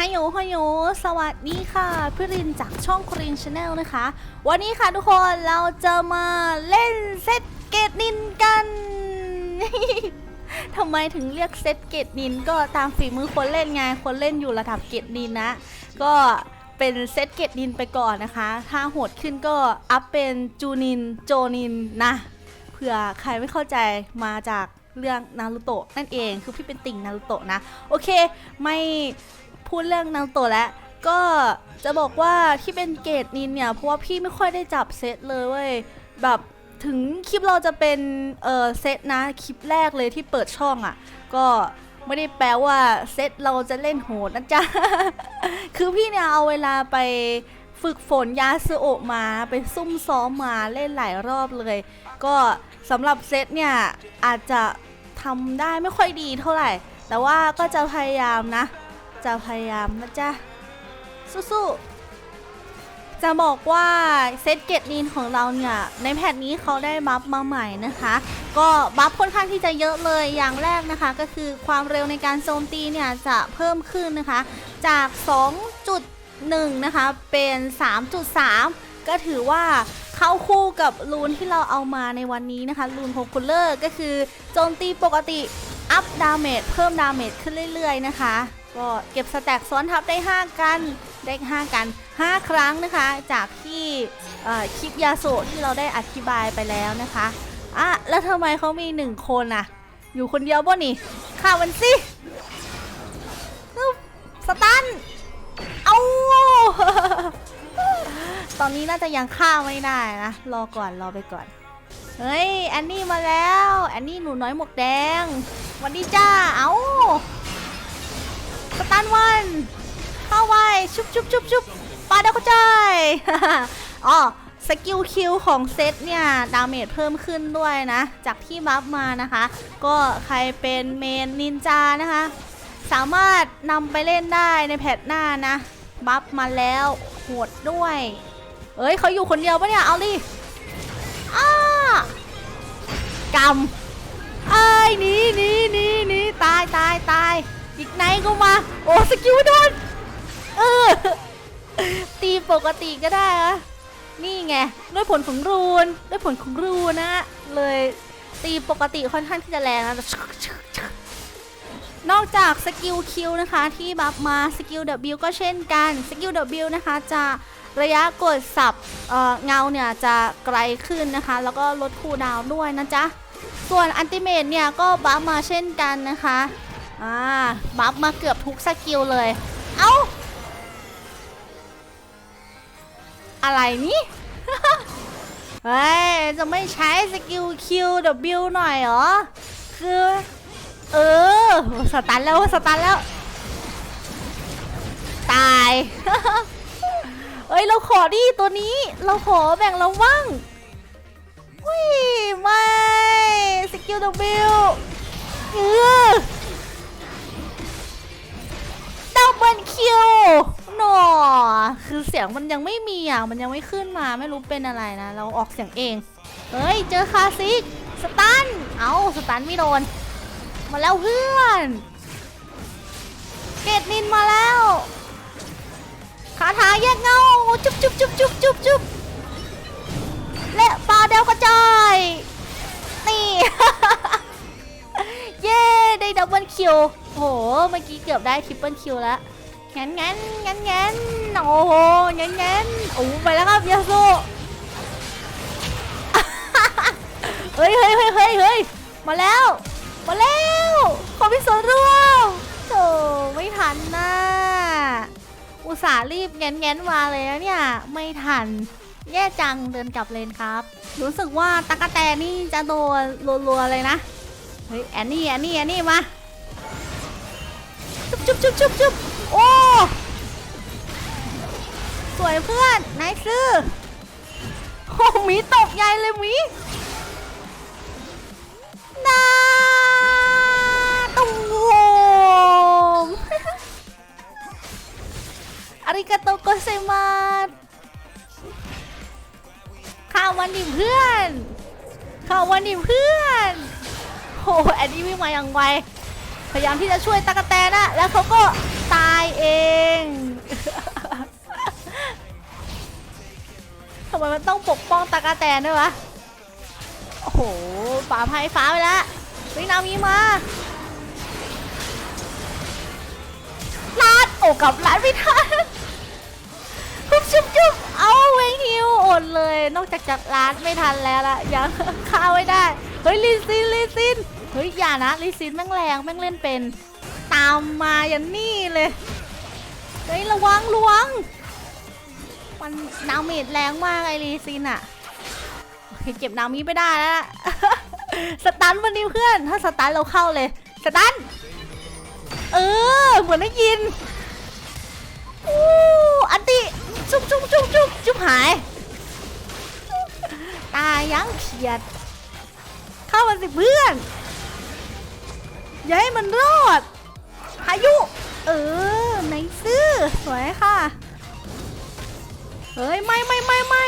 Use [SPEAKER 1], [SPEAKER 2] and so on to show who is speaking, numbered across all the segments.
[SPEAKER 1] ฮายโยฮายโยสวัสดีค่ะพี่รินจากช่องครีนชาแนลนะคะ วันนี้ค่ะทุกคนเราจะมาเล่นเซตเกตนินกันทำไมถึงเรียกเซตเกตนินก็ตามฝีมือคนเล่นไงคนเล่นอยู่ระดับเกตนินนะ ก็เป็นเซตเกตนินไปก่อนนะคะ ถ้าโหดขึ้นก็อัพเป็นจูนินโจนินนะเผื่อใครไม่เข้าใจมาจากเรื่องนารูโตะนั่นเองคือพี่เป็นติ่งนารูโตะนะ โอเค ไม่ พูดเรื่องนารูโตแล้วก็จะบอกว่าที่เป็นเกรดนินเนี่ย เพราะว่าพี่ไม่ค่อยได้จับเซตเลยเว้ยแบบถึงคลิปเราจะเป็นเออเซตนะคลิปแรกเลยที่เปิดช่องอะ่ะ ก็ไม่ได้แปลว่าเซตเราจะเล่นโหดนะจ๊ะ คือพี่เนี่ยเอาเวลาไปฝึกฝนยาสโอมาไปซุ่มซ้อมมาเล่นหลายรอบเลย ก็สำหรับเซตเนี่ยอาจจะทำได้ไม่ค่อยดีเท่าไหร่ แต่ว่าก็จะพยายามนะ จะพยายามนะจ๊ะ สู้ๆ จะบอกว่าเซตเกตนีนของเราเนี่ย ในแพทนี้เขาได้บัฟมาใหม่นะคะ ก็บัฟค่อนข้างที่จะเยอะเลยอย่างแรกนะคะ ก็คือความเร็วในการโจมตีเนี่ยจะเพิ่มขึ้นนะคะ จาก 2.1 นะคะ เป็น 3.3 ก็ถือว่าเข้าคู่กับรูนที่เราเอามาในวันนี้นะคะรูนโฮคูลเลอร์ก็คือโจมตีปกติอัพดาเมจเพิ่มดาเมจขึ้นเรื่อยๆนะคะ ก็เก็บสแต็กซ้อนทับได้ 5 กัน ได้ 5 กัน 5 ครั้งนะคะ จากที่คลิปยาโสที่เราได้อธิบายไปแล้วนะคะอะแล้วทำไมเขามี 1 คนอะอยู่คนเดียวบ่นี่ข่ามันสิสตันเอาตอนนี้น่าจะยังฆ่าไม่ได้นะ รอก่อนรอไปก่อน เฮ้ย แอนนี่มาแล้ว แอนนี่หนูน้อยหมวกแดงวันดีจ้า เอา สตันวันเข้าไว้ชุบชุบชุบชุบปาดาวกระจายอ๋อสกิลคิวของเซตเนี่ย ดาเมจเพิ่มขึ้นด้วยนะ จากที่บัฟมานะคะ ก็ใครเป็นเมนนินจานะคะ สามารถนำไปเล่นได้ในแพทหน้านะ บัฟมาแล้วโหดด้วย เอ้ยเขาอยู่คนเดียวปะเนี่ย เอาดิอ้ากำไอ้หนีหนีหนี ไหนก็มา โอ้สกิลโดนเออตีปกติก็ได้อะนี่ไงด้วยผลของรูนด้วยผลของรูนนะเลยตีปกติค่อนข้างที่จะแรงนะนอกจากสกิลคิวนะคะที่บัฟมาสกิล W ก็เช่นกันสกิล W นะคะจะระยะกดสับเเงาเนี่ยจะไกลขึ้นนะคะ แล้วก็ลดคูดาวด้วยนะจ๊ะ ส่วนอันติเมตเนี่ยก็บัฟมาเช่นกันนะคะ อ่าบัฟมาเกือบทุกสกิลเลย เอ้า อะไรนี่เฮ้ย จะไม่ใช้สกิล Q W หน่อยเหรอ คือ เออ สตันแล้วสตันแล้ว ตายเอ้ย เราขอดิตัวนี้ เราขอแบ่งเราว่างวิไม่ สกิล W เออ ดับเบิลคิวหนอคือเสียงมันยังไม่มีอะ มันยังไม่ขึ้นมาไม่รู้เป็นอะไรนะ เราออกเสียงเอง เฮ้ย เจอคาซิก สตัน เอาสตันไม่โดน มาแล้วเพื่อน เกตนินมาแล้วคาถาแยกเงา จุ๊บจุ๊บจุ๊บจุ๊บจุ๊บจุ๊บและปลาเดวกระจาย นี่ เย้ ได้ดับเบิลคิวโห เมื่อกี้เกือบได้ทริปเปิลคิวแล้ว งั้นงั้นงั้นงั้นโอ้โหงั้นงั้นโอ้ไปแล้วครับยาโซเฮ้ยเฮ้ยเฮ้ยเฮ้ยเฮ้ยมาแล้ว มาแล้วขอพิสูจน์ร่วมโธ่ไม่ทันนะอุตส่าห์รีบแง้นๆมาเลยนะเนี่ย ไม่ทัน แย่จังเดินกลับเลนครับ รู้สึกว่าตะกะแตนี่จะโดนรัวๆเลยนะ เฮ้ยแอนนี่แอนนี่แอนนี่มา จุ๊บจุ๊บจุ๊บจุ๊บ โอ้ สวยเพื่อนนายซื้อโอ้หมีตกใหญ่เลยหมีนาตูมอาริกาโตโกเซมาข้าววันดิเพื่อนข้าววันดิเพื่อนโอ้แอนนี่วิ่งมาอย่างไวพยายามที่จะช่วยตากะแตนนะแล้วเขาก็ เอง ทำไมมันต้องปกป้องตากาแตนด้วยวะ โอ้โหป่าไพ่ฟ้าไปแล้ววินามีมาลาดโอ้กับลาดไม่ทันปุ๊บจุ๊บจุ๊บเอาเวงฮิวอดเลย นอกจากจับลาดไม่ทันแล้วละยังฆ่าไม่ได้ เฮ้ยลิซินลิซินเฮ้ยอย่านะลิซินแม่งแรงแม่งเล่นเป็น ตามมาอย่างนี่เลย เฮ้ยระวังระวัง มันดาเมจแรงมากไอรีซินอะเก็บนามิไม่ได้แล้วสตันวันนี้เพื่อน ถ้าสตันเราเข้าเลย สตัน เออ เหมือนได้ยินอู้อันติจุ๊บจุ๊บจุ๊บจุ๊บจุ๊บหาย ตายยังเขียด เข้ามาสิเพื่อน อย่าให้มันรอดพายุ เออ ในซื่อสวยค่ะ เฮ้ย ไม่ไม่ไม่ไม่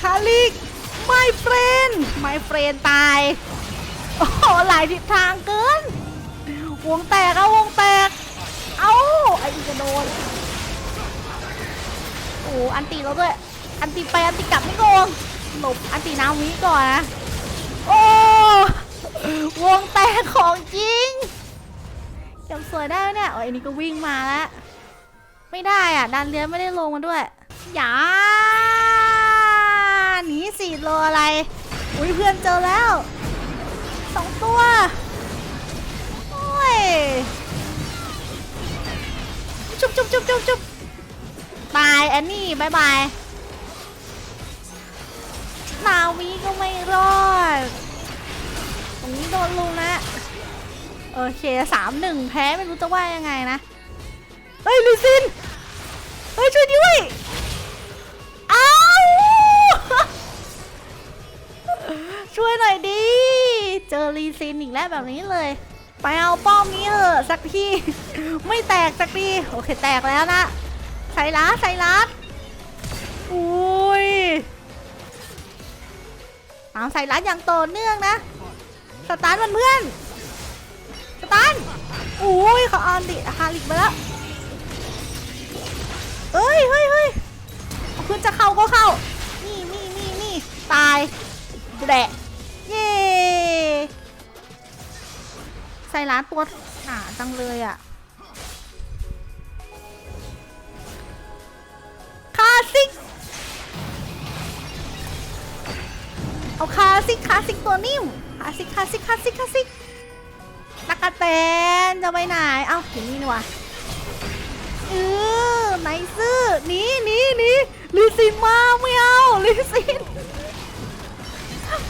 [SPEAKER 1] คาลิกไม่เฟรนไม่เฟรนตาย โอ้โหหลายทิศทางเกิน วงแตกเอาวงแตก เอาไอ้อีกจะโดน โอ้อันตีเราด้วย อันตีไปอันตีกลับไม่โกงหลบอันตีน้ำวิก่อนนะ โอ้วงแตกของจริงำสวยได้ไหมเนี่ยอ๋ออันนี้ก็วิ่งมาแล้ว ไม่ได้อะดันเรือไม่ได้ลงมาด้วยอย่าหนีสี่โลอะไร อุ้ยเพื่อนเจอแล้วสองตัว โอ้ย จุบจุบจุบจุบจุบตายแอนนี่บายบายนาวีก็ไม่รอดตรงนี้โดนลุงนะ โอเคสามหนึ่งแพ้ไม่รู้จะว่ายังไงนะเฮ้ยลิซินเฮ้ยช่วยด้วยเอาช่วยหน่อยดิเจอรีซินอีกแล้วแบบนี้เลย ไปเอาป้อมนี้เถอะสักทีไม่แตกสักทีโอเคแตกแล้วนะใส่ลัดใส่ลัดอุ้ยเอาใส่ลัดอย่างต่อเนื่องนะสตาร์ทมันเพื่อน ตาร์ทอุ้ยเขาเออนดิฮาริกไปแล้วเอ้ยเฮ้ยเฮ้ยเพื่อนจะเข้าก็เข้า นี่นี่นี่นี่ตายแดะเย้ใส่ร้านตัวหนาจังเลยอะคาซิกเอาคาซิกคาซิกตัวนิ่มคาซิกคาซิกคาซิกคาซิก ตะกะแตนจะไปไหน เอ้าอยู่นี่นี่วะเออไหนซื้อหนีหนีหนีลิซินมาไม่เอาลิซิน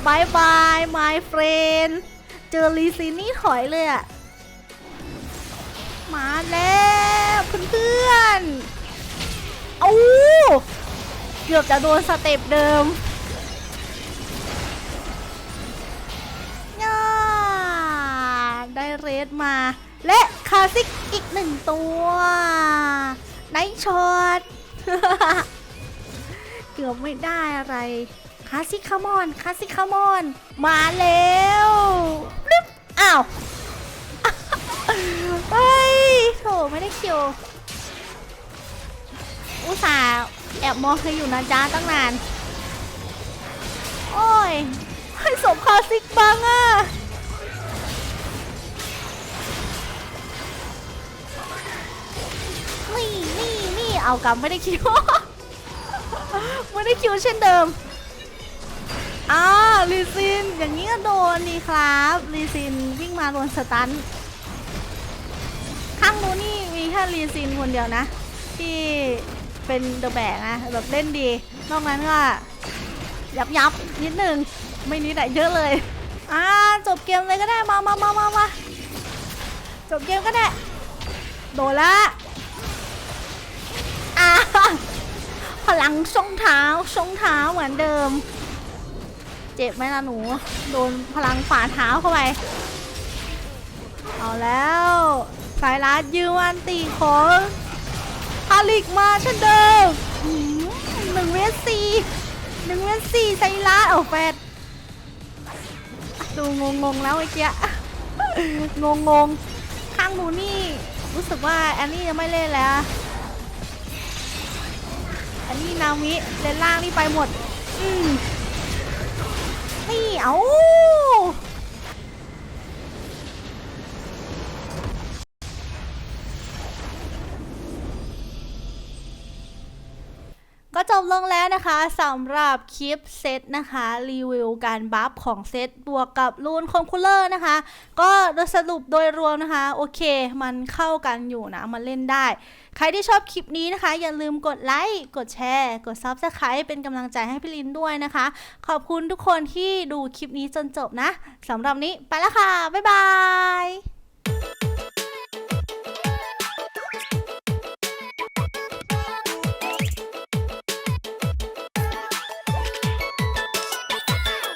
[SPEAKER 1] บายบาย my friend เจอลิซินนี่ถอยเลยอะมาแล้วเพื่อนๆเอาเกือบจะโดนสเต็ปเดิม ได้เรสมา และคาซิกอีกหนึ่งตัวไนช็อตเกือบไม่ได้อะไรคาซิกคามอนคาซิกคามอน มาแล้วปลึ๊บอ้าวเฮ้ยโถไม่ได้คิวอุตส่าห์แอบมองเธออยู่นะจ้าตั้งนาน โอ้ยให้สมคาซิกบังอะ เอากำไม่ได้คิว ไม่ได้คิวเช่นเดิมอ้าลีซิน อย่างนี้ก็โดนดีครับลีซินวิ่งมาโดนสตันข้างนู้นนี่มีแค่ลีซินคนเดียวนะ ที่เป็นเดอะแบกนะแบบเล่นดี นอกนั้นก็ยับยับนิดหนึ่งไม่นิดอะเยอะเลยอ่าจบเกมเลยก็ได้มามามามามาจบเกมก็ได้ โดนละ พลังช่องเท้าช่องเท้าเหมือนเดิม เจ็บไหมล่ะหนู โดนพลังฝ่าเท้าเข้าไป เอาแล้ว สายลัดยืมอันตีของฮาลิกมาเช่นเดิมหนึ่งเวสสี่หนึ่งเวสสี่สายลัดเอาแฟดดูงงงแล้วเมื่อกี้งงงข้างหนูนี่ รู้สึกว่าแอนนี่จะไม่เล่นแล้ว อันนี้นามิเลนล่างนี่ไปหมด อืมนี่เอา ก็จบลงแล้วนะคะสำหรับคลิปเซตนะคะ รีวิวการบัฟของเซตบวกกับรูนคอมคูลเลอร์นะคะ ก็โดยสรุปโดยรวมนะคะ โอเค มันเข้ากันอยู่นะ มันเล่นได้ ใครที่ชอบคลิปนี้นะคะ อย่าลืมกดไลค์ กดแชร์ กด Subscribe เป็นกำลังใจให้พี่ลินด้วยนะคะ ขอบคุณทุกคนที่ดูคลิปนี้จนจบนะสำหรับนี้ไปแล้วค่ะ บ๊ายบาย